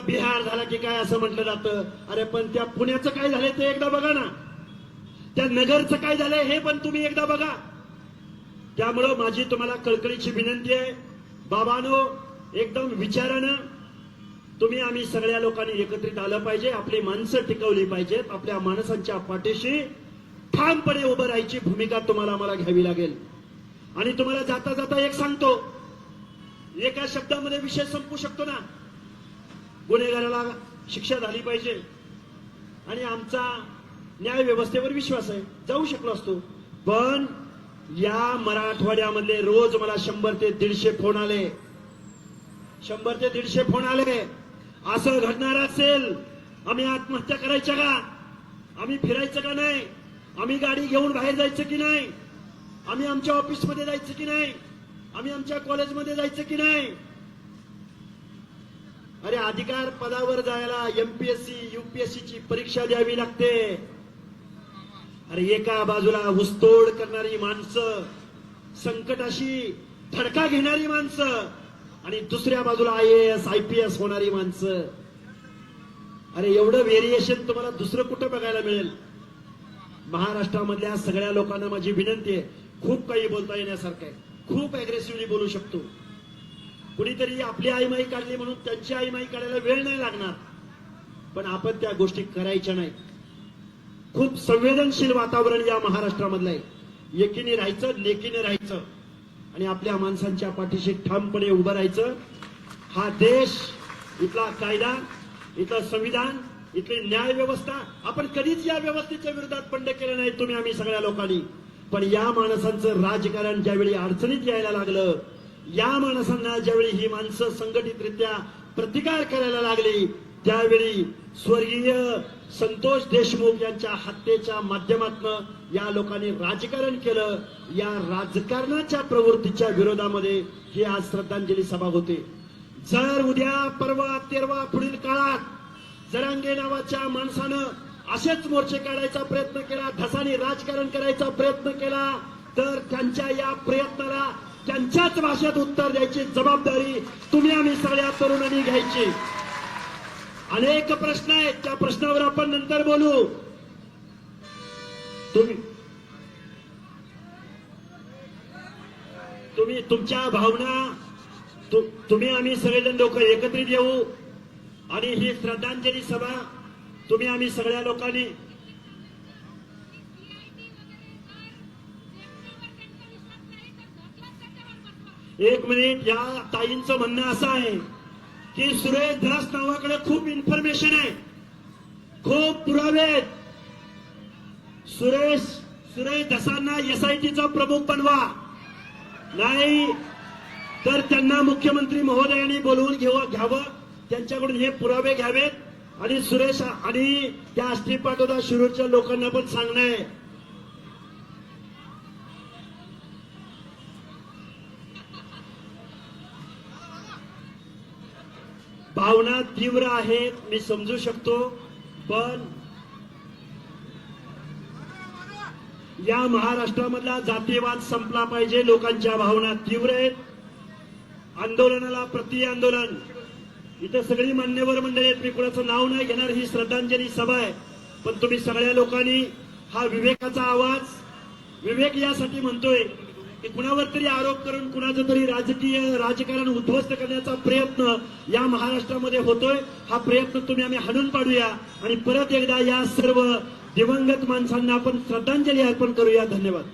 बिहार झाला की काय असं म्हटलं जातं? अरे पण त्या पुण्याचं काय झालंय ते एकदा बघा ना. त्या नगरचं काय झालंय हे पण तुम्ही एकदा बघा. त्यामुळं माझी तुम्हाला कळकळीची विनंती आहे. बाबानो एकदम विचारानं तुम्ही आम्ही सगळ्या लोकांनी एकत्रित आलं पाहिजे आपली माणसं टिकवली पाहिजेत आपल्या माणसांच्या पाठीशी ठामपणे उभं राहायची भूमिका तुम्हाला आम्हाला घ्यावी लागेल. आणि तुम्हाला जाता जाता एक सांगतो. एका शब्दामध्ये विषय संपू शकतो ना? गुन्हेगाराला शिक्षा झाली पाहिजे. आणि आमचा न्याय व्यवस्थेवर विश्वास आहे. जाऊ शकलो असतो. पण या मराठवाड्यामधले रोज मला शंभर ते दीडशे फोन आले. शंभर ते दीडशे फोन आले. असं घडणार असेल आम्ही आत्महत्या करायच्या का? आम्ही फिरायचं का नाही? आम्ही गाडी घेऊन बाहेर जायचं की नाही? आम्ही आमच्या ऑफिसमध्ये जायचं की नाही? आम्ही आमच्या कॉलेजमध्ये जायचं की नाही? अरे अधिकार पदावर जायला एमपीएससी युपीएससी ची परीक्षा द्यावी लागते. अरे एका बाजूला ऊसतोड करणारी माणसं संकटाशी धडका घेणारी माणसं आणि दुसऱ्या बाजूला I S I P S होणारी माणसं. अरे एवढं व्हेरिएशन तुम्हाला दुसरं कुठं बघायला मिळेल? महाराष्ट्रामधल्या सगळ्या लोकांना माझी विनंती आहे खूप काही बोलता येण्यासारखं आहे. खूप अग्रेसिव्हली बोलू शकतो. कुणीतरी आपली आईमाई काढली म्हणून त्यांची आईमाई काढायला वेळ नाही लागणार. पण आपण त्या गोष्टी करायच्या नाही खूप संवेदनशील वातावरण या महाराष्ट्रामधलं आहे. एकीने राहायचं लेकीने राहायचं. आणि आपल्या माणसांच्या पाठीशी ठामपणे उभं राहायचं. हा देश इथला कायदा इथलं संविधान इथली न्याय व्यवस्था आपण कधीच या व्यवस्थेच्या विरोधात बंड केलं नाही तुम्ही आम्ही सगळ्या लोकांनी. पण या माणसांचं राजकारण ज्यावेळी अडचणीत यायला लागलं या माणसांना ज्यावेळी ही माणसं संघटितरित्या प्रतिकार करायला लागली त्यावेळी स्वर्गीय संतोष देशमुख यांच्या हत्येच्या माध्यमातून या लोकांनी राजकारण केलं. या राजकारणाच्या प्रवृत्तीच्या विरोधामध्ये ही आज श्रद्धांजली सभा होते. जर उद्या परवा तेरवा पुढील काळात जरांगे नावाच्या माणसानं असेच मोर्चे काढायचा प्रयत्न केला धसानी राजकारण करायचा प्रयत्न केला तर त्यांच्या या प्रयत्नाला त्यांच्याच भाषेत उत्तर द्यायची जबाबदारी तुम्ही आम्ही सगळ्या तरुणांनी घ्यायची. अनेक प्रश्न आहेत. त्या प्रश्नावर आपण नंतर बोलू. तुम्ही. तुम्ही तुमच्या भावना तु- तुम्ही आम्ही सगळेजण लोक एकत्रित येऊ आणि ही श्रद्धांजली सभा तुम्ही आम्ही सगळ्या लोकांनी एक मिनिट या ताईंचं म्हणणं असं आहे की सुरेश धस नावाकडे खूप इन्फॉर्मेशन आहे. खूप पुरावे आहेत. सुरेश सुरेश धसांना एसआयटीचा प्रमुख बनवा. नाही तर त्यांना मुख्यमंत्री महोदयांनी बोलवून घेव घ्यावं. त्यांच्याकडून हे पुरावे घ्यावेत. आणि सुरेश आणि त्या अस्थि पाटोदा शिरूरच्या लोकांना पण सांगणं आहे. भावना तीव्र आहेत मी समजू शकतो पण या महाराष्ट्रामधला जातीयवाद संपला पाहिजे लोकांच्या भावना तीव्र आहेत. आंदोलनाला प्रति आंदोलन इथं सगळी मान्यवर मंडळी आहेत मी कुणाचं नाव नाही घेणार ही श्रद्धांजली सभा आहे. पण तुम्ही सगळ्या लोकांनी हा विवेकाचा आवाज विवेक यासाठी म्हणतोय की कुणावर तरी आरोप करून कुणाचं तरी राजकीय राजकारण उद्ध्वस्त करण्याचा प्रयत्न या महाराष्ट्रामध्ये होतोय. हा प्रयत्न तुम्ही आम्ही हाणून पाडूया. आणि परत एकदा या सर्व दिवंगत माणसांना आपण श्रद्धांजली अर्पण करूया. धन्यवाद.